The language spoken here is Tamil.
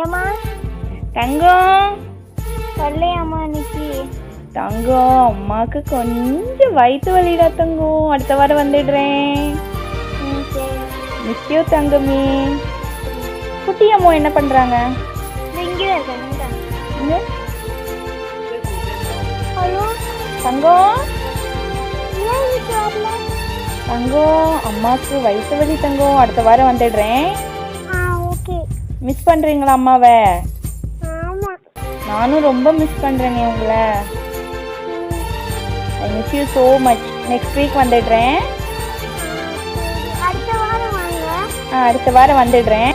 ஏம்மா? தங்கம். சொல்லையாம்மா இன்னைக்கு தங்கம் அம்மாவுக்கு கொஞ்சம் வயிற்று வலிடா தங்கம். அடுத்த வாரம் வந்துடுறேன். ம் சரி. மிஸ் யூ தங்கமி குட்டி அம்மா என்ன பண்ணுறாங்க ஹலோ? தங்கம். தங்கம் அம்மாவுக்கு வயிற்று வலி தங்கம். அடுத்த வாரம் வந்துடுறேன். மிஸ் பண்ணுறீங்களா அம்மாவை? நானும் ரொம்ப மிஸ் பண்ணுறேனே உங்களை. I miss you so much next week வந்துடுறேன். ஆ அடுத்த வாரம் வந்துடுறேன்.